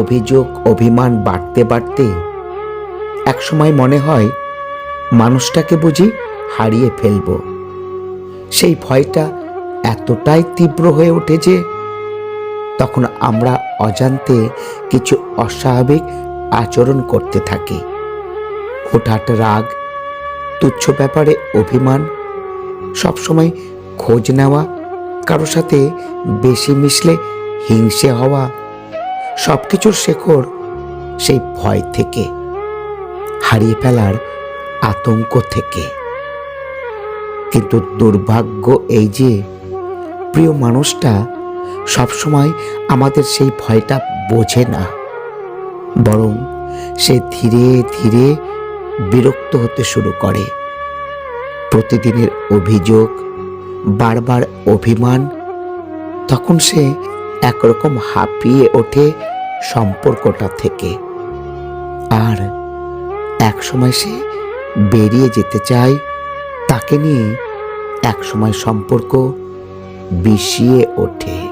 অভিযোগ, অভিমান বাড়তে বাড়তে একসময় মনে হয় মানুষটাকে বুঝি হারিয়ে ফেলব। সেই ভয়টা এতটাই তীব্র হয়ে ওঠে যে তখন আমরা অজান্তে কিছু অস্বাভাবিক আচরণ করতে থাকি। হুটহাট রাগ, তুচ্ছ ব্যাপারে অভিমান, সবসময় খোঁজ নেওয়া, কারও সাথে বেশি মিশলে হিংসে হওয়া সব কিছুর শেখর সেই ভয় থেকে হারিয়ে ফেলার আতঙ্ক থেকে। কিন্তু দুর্ভাগ্য এই যে, প্রিয় মানুষটা সবসময় আমাদের সেই ভয়টা বোঝে না। বরং সে ধীরে ধীরে বিরক্ত হতে শুরু করে। প্রতিদিনের অভিযোগ, বারবার অভিমান, তখন সে একরকম হাঁপিয়ে ওঠে সম্পর্কটা থেকে। আর একসময় সে বেরিয়ে যেতে চায়, তাকে নিয়ে একসময় সম্পর্ক বিষিয়ে ওঠে।